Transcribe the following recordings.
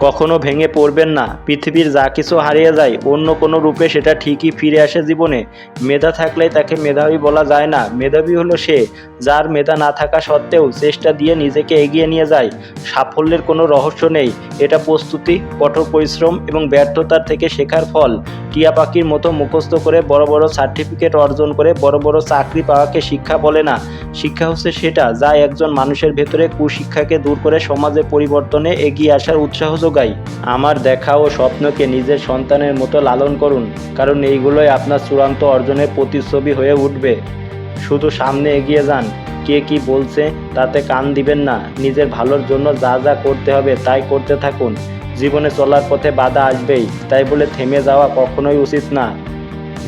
কখনো ভেঙে পড়বেন না। পৃথিবীর যা কিছু হারিয়ে যায়, অন্য কোনো রূপে সেটা ঠিকই ফিরে আসে জীবনে। মেধা থাকলে তাকে মেধাবী বলা যায় না। মেধাবী হলো সে যার মেধা না থাকা সত্ত্বেও চেষ্টা দিয়ে নিজেকে এগিয়ে নিয়ে যায়। সাফল্যের কোনো রহস্য নেই। এটা প্রস্তুতি, কঠোর পরিশ্রম এবং ব্যর্থতার থেকে শেখার ফল। টিয়া পাখির মতো মুখস্থ করে বড় বড় সার্টিফিকেট অর্জন করে বড় বড় চাকরি পাওয়াকে শিক্ষা বলে না। শিক্ষা হচ্ছে সেটা যা একজন মানুষের ভেতরে কুশিক্ষাকে দূর করে সমাজে পরিবর্তনে এগিয়ে আসার উৎসাহ যোগায়। আমার দেখা ও স্বপ্নকে নিজের সন্তানের মতো লালন করুন, কারণ এইগুলোই আপনার চূড়ান্ত অর্জনের প্রতিচ্ছবি হয়ে উঠবে। শুধু সামনে এগিয়ে যান, কে কি বলছে তাতে কান দিবেন না, নিজের ভালোর জন্য যা যা করতে হবে তাই করতে থাকুন। জীবনে চলার পথে বাধা আসবেই, তাই বলে থেমে যাওয়া কখনোই উচিত না।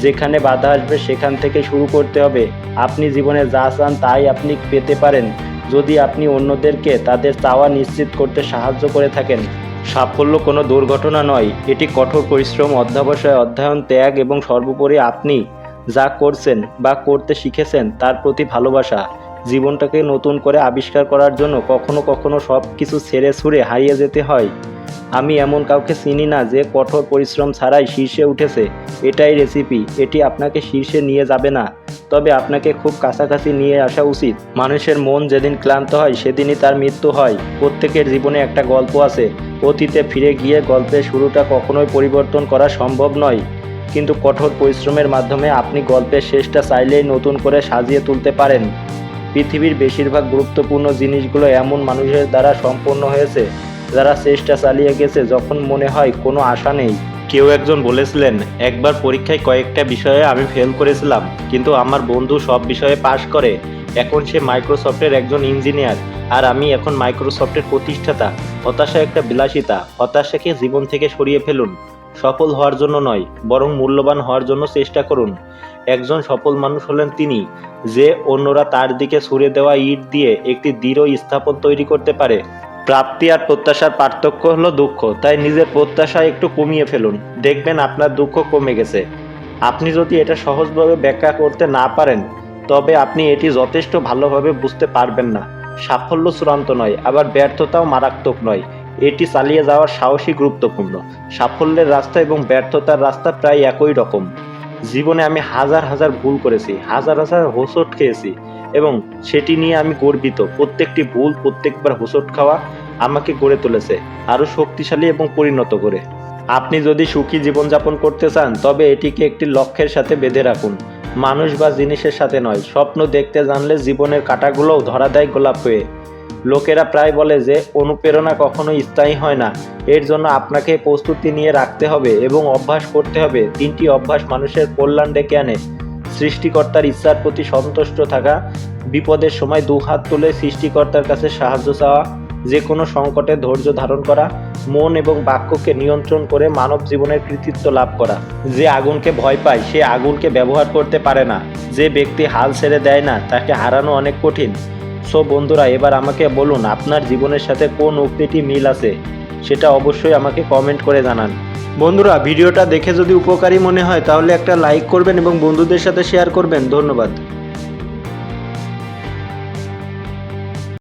যেখানে বাধা আসবে সেখান থেকে শুরু করতে হবে। আপনি জীবনে যা চান তাই আপনি পেতে পারেন। যদি আপনি অন্যদেরকে তাদের চাওয়া নিশ্চিত করতে সাহায্য করে থাকেন। সাফল্য কোনো দুর্ঘটনা নয়। এটি কঠোর পরিশ্রম, অধ্যাবসায়, অধ্যয়ন, ত্যাগ এবং সর্বোপরি আপনি যা করছেন বা করতে শিখেছেন তার প্রতি ভালোবাসা। জীবনটাকে নতুন করে আবিষ্কার করার জন্য কখনো কখনো সব কিছু ছেড়ে ছুঁড়ে হারিয়ে যেতে হয়। আমি এমন কাউকে চিনি না যে কঠোর পরিশ্রম ছাড়াই শীর্ষে উঠেছে। এটাই রেসিপি এটি আপনাকে শীর্ষে নিয়ে যাবে না। তবে আপনাকে খুব কাছাকাছি নিয়ে আসা উচিত। মানুষের মন যেদিন ক্লান্ত হয়, সেদিনই তার মৃত্যু হয়। প্রত্যেকের জীবনে একটা গল্প আছে, অতীতে ফিরে গিয়ে গল্পের শুরুটা কখনোই পরিবর্তন করা সম্ভব নয়। কিন্তু কঠোর পরিশ্রমের মাধ্যমে আপনি গল্পের শেষটা চাইলেই নতুন করে সাজিয়ে তুলতে পারেন। পৃথিবীর বেশিরভাগ গুরুত্বপূর্ণ জিনিসগুলো এমন মানুষের দ্বারা সম্পন্ন হয়েছে। যারা চেষ্টা চালিয়ে গেছে, যখন মনে হয় কোনো আশা নেই। কেউ একজন বলেছিলেন, একবার পরীক্ষায় কয়েকটা বিষয়ে আমি ফেল করেছিলাম, কিন্তু আমার বন্ধু সব বিষয়ে পাশ করে। এখন সে মাইক্রোসফটের একজন ইঞ্জিনিয়ার আর আমি এখন মাইক্রোসফটের প্রতিষ্ঠাতা। হতাশা একটা বিলাসিতা, হতাশাকে জীবন থেকে সরিয়ে ফেলুন। সফল হওয়ার জন্য নয়, বরং মূল্যবান হওয়ার জন্য চেষ্টা করুন। একজন সফল মানুষ হলেন তিনি, যে অন্যরা তার দিকে ছুড়ে দেওয়া ইট দিয়ে একটি দৃঢ় স্থাপন তৈরি করতে পারে। প্রাপ্তি আর প্রত্যাশার পার্থক্য হলো দুঃখ, তাই নিজের প্রত্যাশা একটু কমিয়ে ফেলুন। দেখবেন আপনার দুঃখ কমে গেছে। আপনি যদি এটা সহজভাবে ব্যাখ্যা করতে না পারেন, তবে আপনি এটি যথেষ্ট ভালোভাবে বুঝতে পারবেন না। সাফল্য চূড়ান্ত নয়, আবার ব্যর্থতাও মারাত্মক নয়। এটি চালিয়ে যাওয়ার সাহসী গুরুত্বপূর্ণ। সাফল্যের রাস্তা এবং ব্যর্থতার রাস্তা প্রায় একই রকম। জীবনে আমি হাজার হাজার ভুল করেছি, হাজার হাজার হোঁচট খেয়েছি। এবং সেটি নিয়ে আমি গর্বিত। প্রত্যেকটি ভুল প্রত্যেকবার হোঁচট খাওয়া আমাকে গড়ে তুলেছে, আরও শক্তিশালী এবং পরিণত করে। আপনি যদি সুখী জীবনযাপন করতে চান, তবে এটিকে একটি লক্ষ্যের সাথে বেঁধে রাখুন। মানুষ বা জিনিসের সাথে নয়, স্বপ্ন দেখতে জানলে জীবনের কাঁটাগুলোও ধরা দেয় গোলাপ হয়ে। লোকেরা প্রায় বলে যে, অনুপ্রেরণা কখনো স্থায়ী হয় না। এর জন্য আপনাকে প্রস্তুতি নিয়ে রাখতে হবে এবং অভ্যাস করতে হবে। তিনটি অভ্যাস মানুষের কল্যাণ ডেকে আনে। সৃষ্টিকর্তার ইচ্ছার প্রতি সন্তুষ্ট থাকা বিপদের সময় দু হাত তুলে সৃষ্টিকর্তার কাছে সাহায্য চাওয়া যে কোনো সংকটে ধৈর্য ধারণ করা, মন এবং বাক্যকে নিয়ন্ত্রণ করে মানব জীবনের কৃতিত্ব লাভ করা। যে আগুনকে ভয় পায়, সে আগুনকে ব্যবহার করতে পারে না। যে ব্যক্তি হাল ছেড়ে দেয় না, তাকে হারানো অনেক কঠিন। সো বন্ধুরা, এবার আমাকে বলুন, আপনার জীবনের সাথে কোন উক্তিটি মিল আছে? সেটা অবশ্যই আমাকে কমেন্ট করে জানান। বন্ধুরা, ভিডিওটা দেখে যদি উপকারী মনে হয়, তাহলে একটা লাইক করবেন এবং বন্ধুদের সাথে শেয়ার করবেন। ধন্যবাদ।